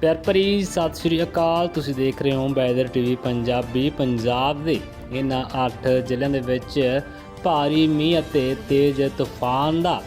ਪਿਆਰ ਭਰੀ ਸਤਿ ਸ੍ਰੀ ਅਕਾਲ। ਤੁਸੀਂ ਦੇਖ ਰਹੇ ਹੋ ਵੈਦਰ ਟੀਵੀ ਪੰਜਾਬੀ ਪੰਜਾਬ ਦੇ। ਇਹਨਾਂ 8 ਜ਼ਿਲ੍ਹਿਆਂ ਦੇ ਵਿੱਚ ਭਾਰੀ ਮੀਂਹ ਅਤੇ ਤੇਜ਼ ਤੂਫਾਨ ਦਾ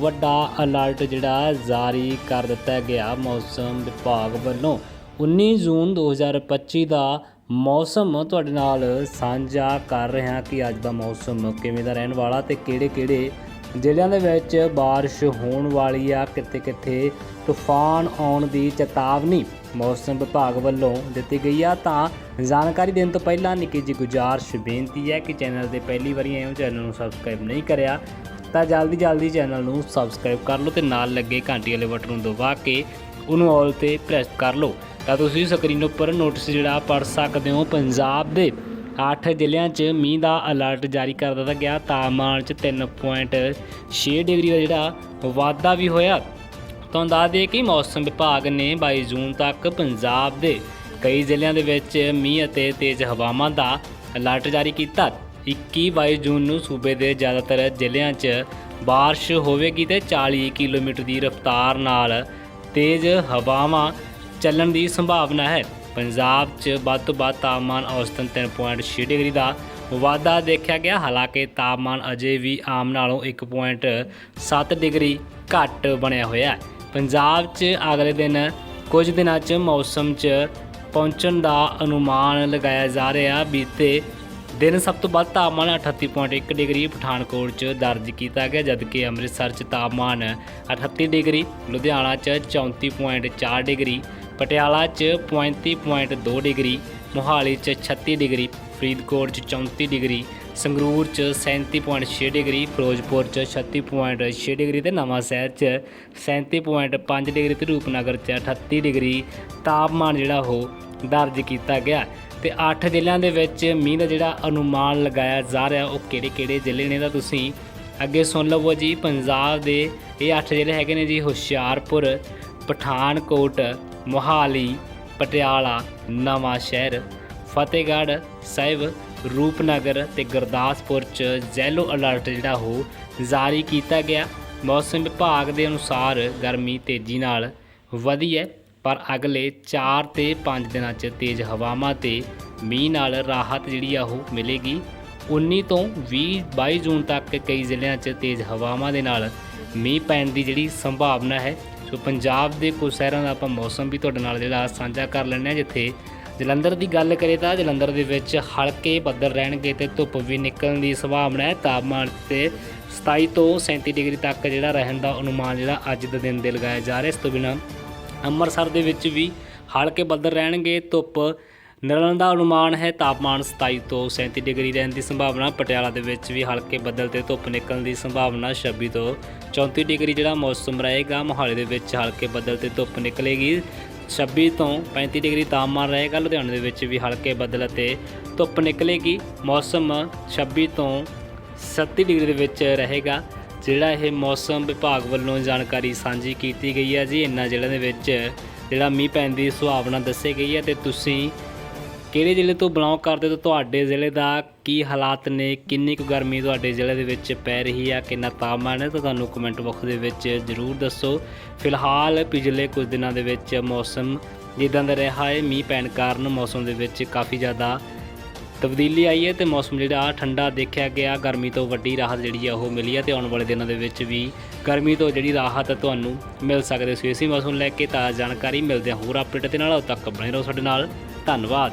ਵੱਡਾ ਅਲਰਟ ਜਿਹੜਾ ਜਾਰੀ ਕਰ ਦਿੱਤਾ ਗਿਆ। ਮੌਸਮ ਵਿਭਾਗ ਵੱਲੋਂ 19 ਜੂਨ 2025 ਦਾ ਮੌਸਮ ਤੁਹਾਡੇ ਨਾਲ ਸਾਂਝਾ ਕਰ ਰਿਹਾ ਕਿ ਅੱਜ ਦਾ ਮੌਸਮ ਕਿਵੇਂ ਦਾ ਰਹਿਣ ਵਾਲਾ ਤੇ ਕਿਹੜੇ-ਕਿਹੜੇ ਜ਼ਿਲ੍ਹਿਆਂ ਦੇ ਵਿੱਚ بارش ਹੋਣ ਵਾਲੀ ਆ ਕਿੱਥੇ-ਕਿੱਥੇ ਤੂਫਾਨ ਆਉਣ ਦੀ ਚੇਤਾਵਨੀ ਮੌਸਮ ਵਿਭਾਗ ਵੱਲੋਂ ਦਿੱਤੀ ਗਈ ਆ ਤਾਂ ਜਾਣਕਾਰੀ ਦੇਣ ਤੋਂ ਪਹਿਲਾਂ ਨਿੱਕੀ ਜੀ ਗੁਜ਼ਾਰਿਸ਼ ਬੇਨਤੀ ਹੈ ਕਿ ਚੈਨਲ ਤੇ ਪਹਿਲੀ ਵਾਰੀ ਆਏ ਹੋ ਚੈਨਲ ਨੂੰ ਸਬਸਕ੍ਰਾਈਬ ਨਹੀਂ ਕਰਿਆ ਤਾਂ ਜਲਦੀ ਜਲਦੀ ਚੈਨਲ ਨੂੰ ਸਬਸਕ੍ਰਾਈਬ ਕਰ ਲਓ ਤੇ ਨਾਲ ਲੱਗੇ ਘੰਟੀ ਵਾਲੇ ਬਟਨ ਨੂੰ ਦਬਾ ਕੇ ਉਹਨੂੰ ਆਲ ਤੇ ਪ੍ਰੈਸ ਕਰ ਲਓ ਤਾਂ ਤੁਸੀਂ ਸਕਰੀਨ ਉੱਪਰ ਨੋਟਿਸ ਜਿਹੜਾ ਪੜ੍ਹ ਸਕਦੇ ਹੋ ਪੰਜਾਬ ਦੇ ਅੱਠ ਜ਼ਿਲ੍ਹਿਆਂ 'ਚ ਮੀਂਹ ਦਾ ਅਲਰਟ ਜਾਰੀ ਕਰ ਦਿੱਤਾ ਗਿਆ ਤਾਪਮਾਨ 'ਚ 3.6 ਡਿਗਰੀ ਦਾ ਜਿਹੜਾ ਵਾਧਾ ਵੀ ਹੋਇਆ। ਤੁਹਾਨੂੰ ਦੱਸ ਦਈਏ ਕਿ ਮੌਸਮ ਵਿਭਾਗ ਨੇ 22 ਜੂਨ ਤੱਕ ਪੰਜਾਬ ਦੇ ਕਈ ਜ਼ਿਲ੍ਹਿਆਂ ਦੇ ਵਿੱਚ ਮੀਂਹ ਅਤੇ ਤੇਜ਼ ਹਵਾਵਾਂ ਦਾ ਅਲਰਟ ਜਾਰੀ ਕੀਤਾ। 21 22 ਜੂਨ ਨੂੰ ਸੂਬੇ ਦੇ ਜ਼ਿਆਦਾਤਰ ਜ਼ਿਲ੍ਹਿਆਂ 'ਚ ਬਾਰਿਸ਼ ਹੋਵੇਗੀ ਤੇ 40 ਕਿਲੋਮੀਟਰ ਦੀ ਰਫ਼ਤਾਰ ਨਾਲ ਤੇਜ਼ ਹਵਾਵਾਂ ਚੱਲਣ ਦੀ ਸੰਭਾਵਨਾ ਹੈ। ਪੰਜਾਬ 'ਚ ਵੱਧ ਤੋਂ ਵੱਧ ਤਾਪਮਾਨ ਔਸਤਨ 3.6 ਡਿਗਰੀ ਦਾ, ਵਾਧਾ ਦੇਖਿਆ ਗਿਆ, ਹਾਲਾਂਕਿ ਤਾਪਮਾਨ ਅਜੇ ਵੀ ਆਮ ਨਾਲੋਂ 1.7 ਡਿਗਰੀ ਘੱਟ ਬਣਿਆ ਹੋਇਆ ਹੈ। ਪੰਜਾਬ 'ਚ ਅਗਲੇ ਦਿਨ ਕੁਝ ਦਿਨਾਂ 'ਚ ਮੌਸਮ 'ਚ ਪਹੁੰਚਣ ਦਾ ਅਨੁਮਾਨ ਲਗਾਇਆ ਜਾ ਰਿਹਾ। ਬੀਤੇ ਦਿਨ ਸਭ ਤੋਂ ਵੱਧ ਤਾਪਮਾਨ 38.1 ਡਿਗਰੀ ਪਠਾਨਕੋਟ 'ਚ ਦਰਜ ਕੀਤਾ ਗਿਆ, ਜਦਕਿ ਅੰਮ੍ਰਿਤਸਰ 'ਚ ਤਾਪਮਾਨ 38 ਡਿਗਰੀ, ਲੁਧਿਆਣਾ 'ਚ 34.4 ਡਿਗਰੀ ਪਟਿਆਲਾ 'ਚ 35.2 ਡਿਗਰੀ, ਮੋਹਾਲੀ 'ਚ 36 ਡਿਗਰੀ, ਫਰੀਦਕੋਟ 'ਚ 34 ਡਿਗਰੀ, ਸੰਗਰੂਰ 'ਚ 37.6 ਡਿਗਰੀ, ਫਿਰੋਜ਼ਪੁਰ 'ਚ 36.6 ਡਿਗਰੀ ਤੇ ਨਵਾਂ ਸ਼ਹਿਰ 'ਚ 37.5 ਡਿਗਰੀ ਤੇ ਰੂਪਨਗਰ 'ਚ 38 ਡਿਗਰੀ। ਤਾਪਮਾਨ ਜਿਹੜਾ ਉਹ ਦਰਜ ਕੀਤਾ ਗਿਆ ਤੇ 8 ਜ਼ਿਲ੍ਹਿਆਂ ਦੇ ਵਿੱਚ ਮੀਂਹ ਦਾ ਜਿਹੜਾ ਅਨੁਮਾਨ ਲਗਾਇਆ ਜਾ ਰਿਹਾ, ਉਹ ਕਿਹੜੇ-ਕਿਹੜੇ ਜ਼ਿਲ੍ਹੇ ਨੇ ਤਾਂ ਤੁਸੀਂ ਅੱਗੇ ਸੁਣ ਲਵੋ ਜੀ। ਪੰਜਾਬ ਦੇ ਇਹ 8 ਜ਼ਿਲ੍ਹੇ ਹੈਗੇ ਨੇ ਜੀ, ਹੁਸ਼ਿਆਰਪੁਰ, ਪਠਾਨਕੋਟ ਮੋਹਾਲੀ, ਪਟਿਆਲਾ, ਨਵਾਂ ਸ਼ਹਿਰ, ਫਤਿਹਗੜ੍ਹ ਸਾਹਿਬ, ਰੂਪਨਗਰ ਤੇ ਗੁਰਦਾਸਪੁਰ ਚ ਯੈਲੋ ਅਲਰਟ ਜਿਹੜਾ ਉਹ ਜਾਰੀ ਕੀਤਾ ਗਿਆ। ਮੌਸਮ ਵਿਭਾਗ ਦੇ ਅਨੁਸਾਰ ਗਰਮੀ ਤੇਜ਼ੀ ਨਾਲ ਵਧੀ ਹੈ, ਪਰ ਅਗਲੇ 4 ਤੇ 5 ਦਿਨਾਂ 'ਚ ਤੇਜ਼ ਹਵਾਵਾਂ ਤੇ ਮੀਂਹ ਨਾਲ ਰਾਹਤ ਜਿਹੜੀ ਆ ਉਹ ਮਿਲੇਗੀ। 19 ਤੋਂ 20 22 ਜੂਨ ਤੱਕ ਕਈ ਜ਼ਿਲ੍ਹਿਆਂ 'ਚ ਤੇਜ਼ ਹਵਾਵਾਂ ਦੇ ਨਾਲ ਮੀਂਹ ਪੈਣ ਦੀ ਜਿਹੜੀ ਸੰਭਾਵਨਾ ਹੈ ਸੋ ਪੰਜਾਬ ਦੇ ਕੁਝ ਸ਼ਹਿਰਾਂ ਦਾ ਆਪਾਂ ਮੌਸਮ ਵੀ ਤੁਹਾਡੇ ਨਾਲ ਜਿਹੜਾ ਸਾਂਝਾ ਕਰ ਲੈਂਦੇ ਹਾਂ, ਜਿੱਥੇ ਜਲੰਧਰ ਦੀ ਗੱਲ ਕਰੇ ਤਾਂ ਜਲੰਧਰ ਦੇ ਵਿੱਚ ਹਲਕੇ ਬੱਦਲ ਰਹਿਣਗੇ ਤੇ ਧੁੱਪ ਵੀ ਨਿਕਲਣ ਦੀ ਸੰਭਾਵਨਾ ਹੈ। ਤਾਪਮਾਨ ਤੇ 27 ਤੋਂ 37 ਡਿਗਰੀ ਤੱਕ ਜਿਹੜਾ ਰਹਿਣ ਦਾ ਅਨੁਮਾਨ ਜਿਹੜਾ ਅੱਜ ਦੇ ਦਿਨ ਦੇ ਲਗਾਇਆ ਜਾ ਰਿਹਾ। ਇਸ ਤੋਂ ਬਿਨਾਂ ਅੰਮ੍ਰਿਤਸਰ ਦੇ ਵਿੱਚ ਵੀ ਹਲਕੇ ਬੱਦਲ ਰਹਿਣਗੇ, ਧੁੱਪ ਨਿਕਲਣ ਦਾ ਅਨੁਮਾਨ ਹੈ, ਤਾਪਮਾਨ 27 ਤੋਂ 37 ਡਿਗਰੀ ਰਹਿਣ ਦੀ ਸੰਭਾਵਨਾ, ਪਟਿਆਲਾ ਦੇ ਵਿੱਚ ਵੀ ਹਲਕੇ ਬੱਦਲ ਤੇ ਧੁੱਪ ਨਿਕਲਣ ਦੀ ਸੰਭਾਵਨਾ 26 ਤੋਂ 34 ਡਿਗਰੀ ਜਿਹੜਾ ਮੌਸਮ ਰਹੇਗਾ, ਮੋਹਾਲੀ ਦੇ ਵਿੱਚ ਹਲਕੇ ਬੱਦਲ ਤੇ ਧੁੱਪ ਨਿਕਲੇਗੀ। 26 ਤੋਂ 35 ਡਿਗਰੀ ਤਾਪਮਾਨ ਰਹੇਗਾ, ਲੁਧਿਆਣੇ ਦੇ ਵਿੱਚ ਵੀ ਹਲਕੇ ਬੱਦਲ ਅਤੇ ਧੁੱਪ ਨਿਕਲੇਗੀ। ਮੌਸਮ 26 ਤੋਂ 37 ਡਿਗਰੀ ਦੇ ਵਿੱਚ ਰਹੇਗਾ, ਜਿਹੜਾ ਇਹ ਮੌਸਮ ਵਿਭਾਗ ਵੱਲੋਂ ਜਾਣਕਾਰੀ ਸਾਂਝੀ ਕੀਤੀ ਗਈ ਹੈ ਜੀ। ਇਨ੍ਹਾਂ ਜ਼ਿਲ੍ਹਿਆਂ ਦੇ ਵਿੱਚ ਜਿਹੜਾ ਮੀਂਹ ਪੈਣ ਦੀ ਸੁਭਾਵਨਾ ਦੱਸੀ ਗਈ ਹੈ ਤੇ ਤੁਸੀਂ ਕਿਹੜੇ ਜ਼ਿਲ੍ਹੇ ਤੋਂ ਬਿਲੋਂਗ ਕਰਦੇ ਹੋ ਤਾਂ ਤੁਹਾਡੇ ਜ਼ਿਲ੍ਹੇ ਦਾ ਕੀ ਹਾਲਾਤ ਨੇ? ਕਿੰਨੀ ਕੁ ਗਰਮੀ ਤੁਹਾਡੇ ਜ਼ਿਲ੍ਹੇ ਦੇ ਵਿੱਚ ਪੈ ਰਹੀ ਆ? ਕਿੰਨਾ ਤਾਪਮਾਨ ਹੈ? ਤਾਂ ਤੁਹਾਨੂੰ ਕਮੈਂਟ ਬਾਕਸ ਦੇ ਵਿੱਚ ਜ਼ਰੂਰ ਦੱਸੋ। ਫਿਲਹਾਲ ਪਿਛਲੇ ਕੁਝ ਦਿਨਾਂ ਦੇ ਵਿੱਚ ਮੌਸਮ ਜਿੱਦਾਂ ਦਾ ਰਿਹਾ ਹੈ, ਮੀਂਹ ਪੈਣ ਕਾਰਨ ਮੌਸਮ ਦੇ ਵਿੱਚ ਕਾਫੀ ਜ਼ਿਆਦਾ ਤਬਦੀਲੀ ਆਈ ਹੈ ਤੇ ਮੌਸਮ ਜਿਹੜਾ ਠੰਡਾ ਦੇਖਿਆ ਗਿਆ। ਗਰਮੀ ਤੋਂ ਵੱਡੀ ਰਾਹਤ ਜਿਹੜੀ ਆ ਉਹ ਮਿਲੀ ਹੈ ਤੇ ਆਉਣ ਵਾਲੇ ਦਿਨਾਂ ਦੇ ਵਿੱਚ ਵੀ ਗਰਮੀ ਤੋਂ ਜਿਹੜੀ ਰਾਹਤ ਤੁਹਾਨੂੰ ਮਿਲ ਸਕਦੀ ਸੀ ਇਸੇ ਮੌਸਮ ਨੂੰ ਲੈ ਕੇ ਤਾਜ਼ਾ ਜਾਣਕਾਰੀ ਮਿਲਦੇ ਹਾਂ। ਹੋਰ ਅਪਡੇਟ ਦੇ ਨਾਲ, ਉਦੋਂ ਤੱਕ ਬਣੇ ਰਹੋ ਸਾਡੇ ਨਾਲ। ਧੰਨਵਾਦ।